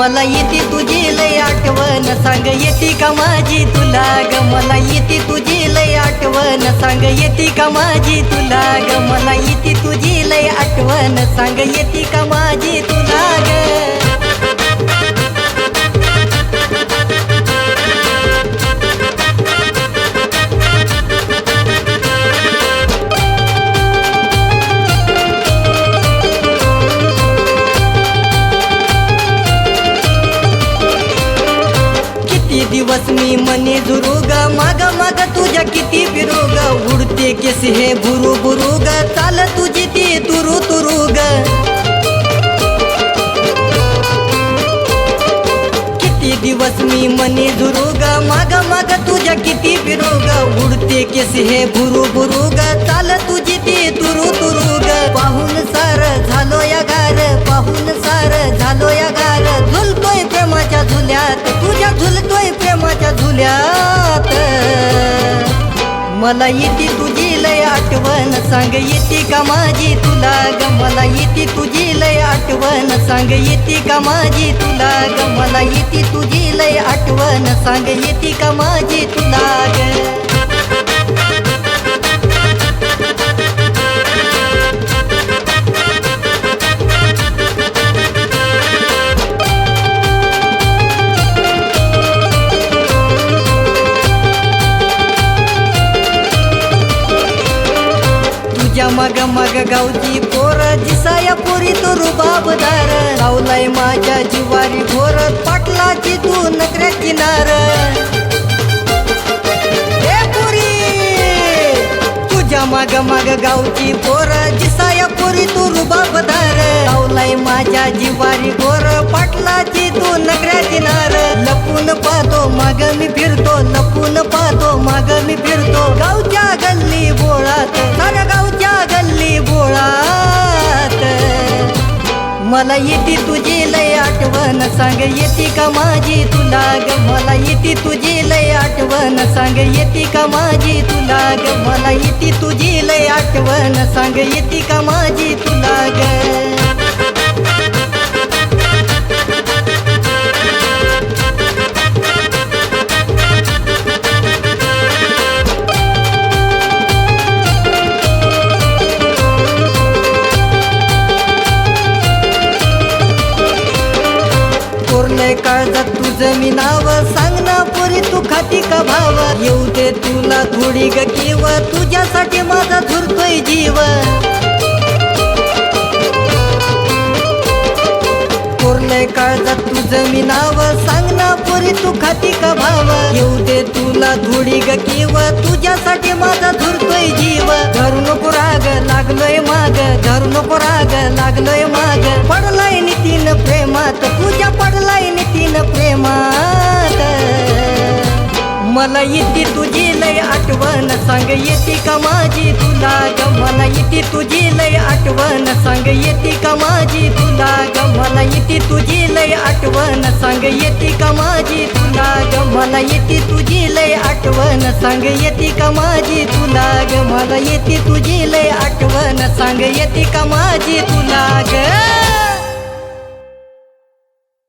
मला येते तुझी लय आठवण. सांग येते का माझी तुला ग? मला येते तुझी लय आठवण. सांग येते का माझी तुला ग? मला येते तुझी लय आठवण. सांग येते का माझी दिवस मी मनी झुरू ग माग माग तुझ्या किती फिरू उडते केस हे बुरू बुरू ग चाल तुझी ती तुरु तुरु ग किती दिवस मी मनी झुरू ग माग माग तुझ्या किती फिरू उडते केस हे बुरू बुरू ग चाल तुझी ती तुरु तुरु ग पाहून सार झालो या गार, पाहून सार झालो या गार. प्रेमाच्या मला येते तुझी लय आठवण सांग येते का माझी तुला ग? मला येते तुझी लय आठवण सांग येते का माझी तुला ग? मला येते तुझी लय आठवण सांग येते का माझी तुला ग? तुझ्या मग मग गावची पोर दिसाया पुरी तो रुबाबदार लावलाय माझ्या जिवारी घोर पाटलाची तू नकऱ्या किनार ए पुरी तुझ्या माग माग गावची पोर दिसाया पुरी तू रुबाबदार लावलाय माझ्या जिवारी घोर पाटलाची तू नकऱ्या किनार मला येते तुझी लय आठवण सांग येते का माझी तुला ग? मला येते तुझी लय आठवण सांग येते का माझी तुला ग? मला येते तुझी लय आठवण सांग येते का माझी तुला कोरलंय काळजात तुझं मी नाव सांग ना पुरी तू खाती का भाव येऊ दे तुला थोडी ग तुझ्यासाठी माझा झुरतोय जीव कोरलंय काळजात तुझं मी नाव सांग ना पुरी तू खाती का भाव येऊ दे तुला थोडी ग तुझ्यासाठी माझा झुरतोय जीव धरू नको राग लागलोय माग. धरू नको राग लागलोय माग. पडलाय मला येते तुझी लय आठवण सांग येते का माझी तुला ग मला येते तुझी लय आठवण सांग येते का माझी तुला ग मला येते तुझी लय आठवण सांग येते का माझी तुला ग मला येते तुझी लय आठवण सांग येते का माझी तुला ग मला येते तुझी लय आठवण सांग येते का माझी तुला ग